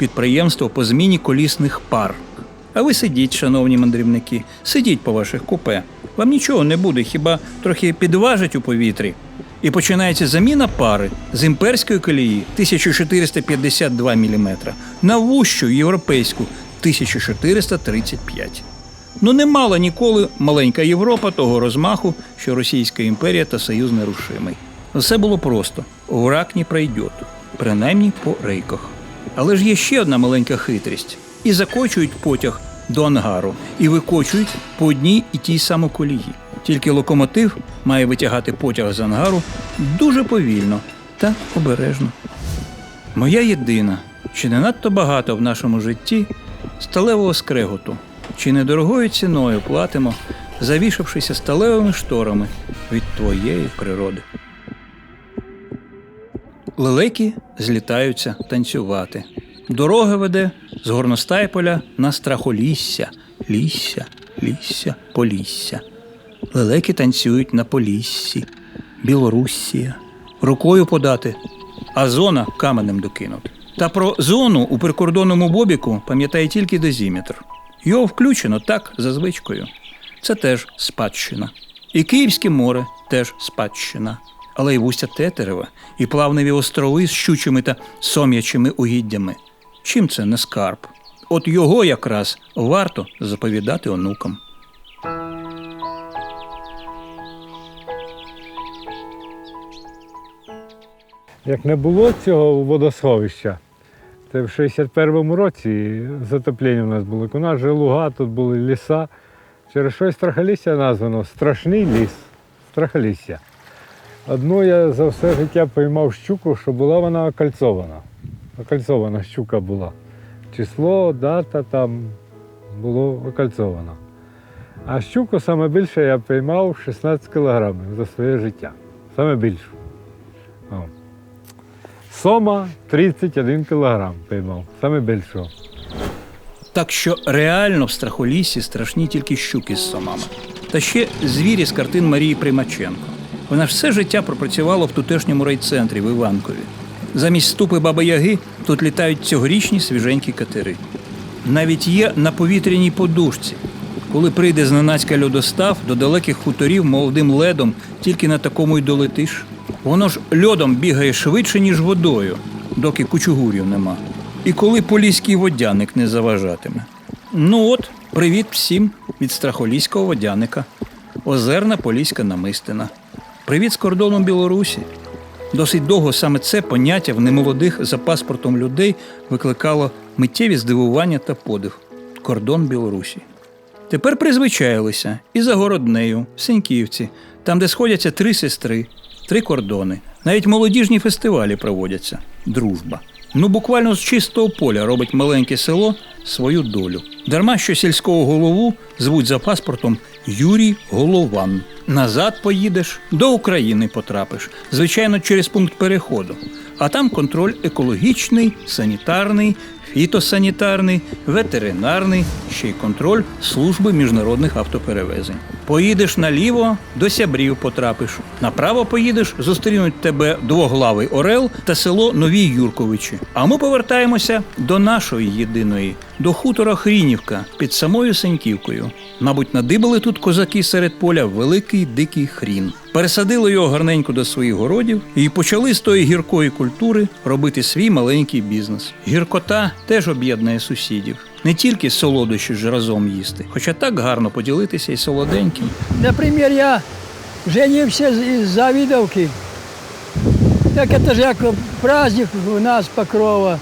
підприємство по зміні колісних пар. А ви сидіть, шановні мандрівники, сидіть по ваших купе. Вам нічого не буде, хіба трохи підважить у повітрі. І починається заміна пари з імперської колії 1452 мм на вущу європейську 1435. Ну не мала ніколи маленька Європа того розмаху, що Російська імперія та Союз нерушимий. Все було просто: враг не пройде, принаймні по рейках. Але ж є ще одна маленька хитрість: і закочують потяг до ангару, і викочують по одній і тій самій колії. Тільки локомотив має витягати потяг з ангару дуже повільно та обережно. Моя єдина, чи не надто багато в нашому житті сталевого скреготу, чи недорогою ціною платимо, завішавшися сталевими шторами від твоєї природи. Лелеки злітаються танцювати. Дорога веде з горностайполя на страхолісся, лісся, лісся, полісся. Лелеки танцюють на поліссі, Білоруссія. Рукою подати, а зона каменем докинути. Та про зону у прикордонному бобіку пам'ятає тільки дозіметр. Його включено так за звичкою. Це теж спадщина. І Київське море теж спадщина. Але й вустя Тетерева, і плавневі острови з щучими та сом'ячими угіддями. Чим це не скарб? От його якраз варто заповідати онукам. Як не було цього водосховища, це в 61-му році затоплення у нас було. У нас же луга, тут були ліса. Через щось страхолісся названо страшний ліс. Страхолісся. Одну я за все життя поймав щуку, що була вона окольцована. Окольцована щука була. Число, дата там було окольцовано. А щуку саме більше я поймав 16 кілограмів за своє життя. Саме більше. О. Сома 31 кілограм поймав, саме більшого. Так що реально в страхолісі страшні тільки щуки з сомами. Та ще звірі з картин Марії Примаченко. Вона все життя пропрацювала в тутешньому райцентрі в Іванкові. Замість ступи Баби Яги тут літають цьогорічні свіженькі катери. Навіть є на повітряній подушці. Коли прийде зненацька льодостав, до далеких хуторів молодим ледом тільки на такому й долетиш. Воно ж льодом бігає швидше, ніж водою, доки кучугурів нема. І коли поліський водяник не заважатиме. Ну от, привіт всім від страхоліського водяника. Озерна поліська намистина. Привіт з кордону Білорусі. Досить довго саме це поняття в немолодих за паспортом людей викликало миттєві здивування та подив. Кордон Білорусі. Тепер призвичаїлися і за городнею, в Сеньківці, там, де сходяться три сестри, три кордони. Навіть молодіжні фестивалі проводяться. Дружба. Ну, буквально з чистого поля робить маленьке село свою долю. Дарма що сільського голову звуть за паспортом Юрій Голован. Назад поїдеш, до України потрапиш, звичайно, через пункт переходу. А там контроль екологічний, санітарний, фітосанітарний, ветеринарний, ще й контроль служби міжнародних автоперевезень. Поїдеш наліво, до сябрів потрапиш. Направо поїдеш, зустрінуть тебе двоглавий Орел та село Нові Юрковичі. А ми повертаємося до нашої єдиної, до хутора Хрінівка під самою Сеньківкою. Мабуть, надибали тут козаки серед поля великий дикий хрін. Пересадили його гарненько до своїх городів і почали з тої гіркої культури робити свій маленький бізнес. Гіркота теж об'єднує сусідів. Не тільки солодощі ж разом їсти, хоча так гарно поділитися і солоденьким. Например, я женився з- із Завидовки. Так это же як праздник у нас Покрова.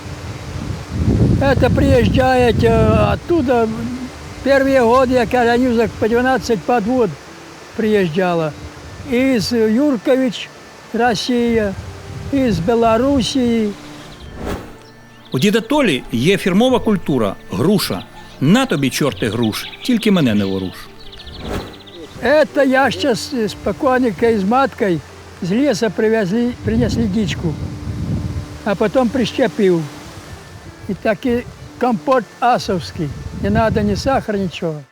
Это приезжает э, оттуда. Первые годы я женился по 12 подвод приезжала. Из Юркович, Россия, из Белоруссии. У діда Толі є фірмова культура груша. На тобі, чорти, груш, тільки мене не воруш. Это я сейчас с покойникой, с маткой с леса привезли, принесли дичку, а потом прищепил. И таки компот асовский. Не надо ни сахара, ничего.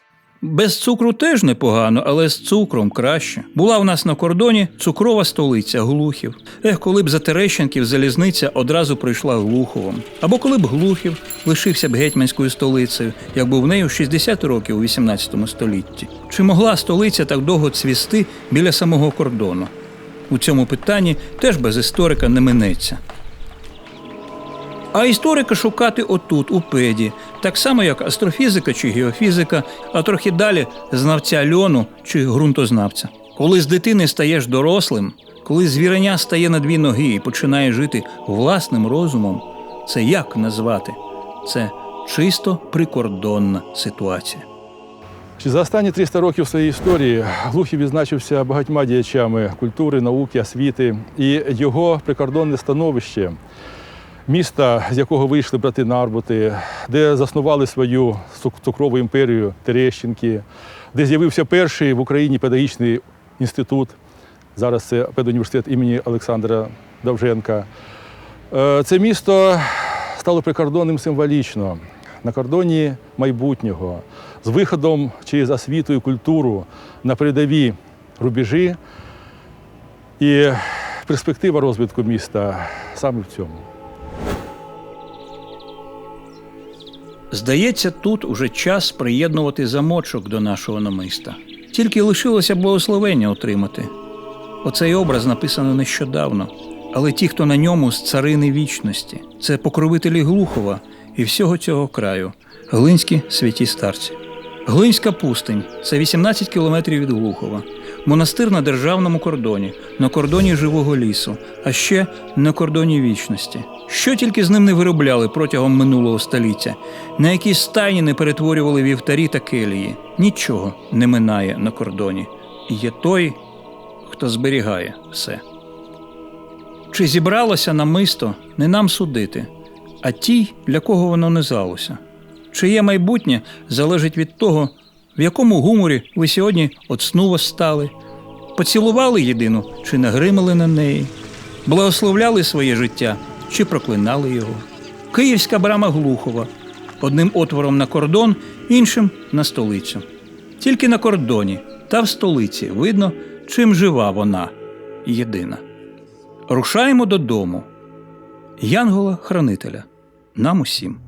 Без цукру теж непогано, але з цукром краще. Була в нас на кордоні цукрова столиця Глухів. Ех, коли б за Терещенків залізниця одразу прийшла Глуховом. Або коли б Глухів лишився б гетьманською столицею, як був в нею 60 років у 18 столітті. Чи могла столиця так довго цвісти біля самого кордону? У цьому питанні теж без історика не минеться. А історика шукати отут, у педі, так само як астрофізика чи геофізика, а трохи далі знавця льону чи ґрунтознавця. Коли з дитини стаєш дорослим, коли звіреня стає на дві ноги і починає жити власним розумом, це як назвати? Це чисто прикордонна ситуація. За останні 300 років своєї історії Глухів відзначився багатьма діячами культури, науки, освіти і його прикордонне становище, міста, з якого вийшли брати Нарбути, де заснували свою цукрову імперію Терещенки, де з'явився перший в Україні педагогічний інститут. Зараз це педуніверситет імені Олександра Довженка. Е, Це місто стало прикордонним символічно на кордоні майбутнього, з виходом через освіту і культуру на передові рубежі. І перспектива розвитку міста саме в цьому. Здається, тут уже час приєднувати замочок до нашого намиста. Тільки лишилося благословення отримати. Оцей образ написано нещодавно, але ті, хто на ньому з царини вічності, це покровителі Глухова і всього цього краю, глинські святі старці. Глинська пустинь це 18 кілометрів від Глухова, монастир на державному кордоні, на кордоні живого лісу, а ще на кордоні вічності. Що тільки з ним не виробляли протягом минулого століття, на які стайні не перетворювали вівтарі та келії, нічого не минає на кордоні. Є той, хто зберігає все. Чи зібралося намисто не нам судити, а тій, для кого воно не залося? Чиє майбутнє залежить від того, в якому гуморі ви сьогодні от сну восстали, поцілували єдину чи нагримали на неї, благословляли своє життя чи проклинали його. Київська брама Глухова одним отвором на кордон, іншим на столицю. Тільки на кордоні та в столиці видно, чим жива вона єдина. Рушаємо додому. Янгола-хранителя. Нам усім.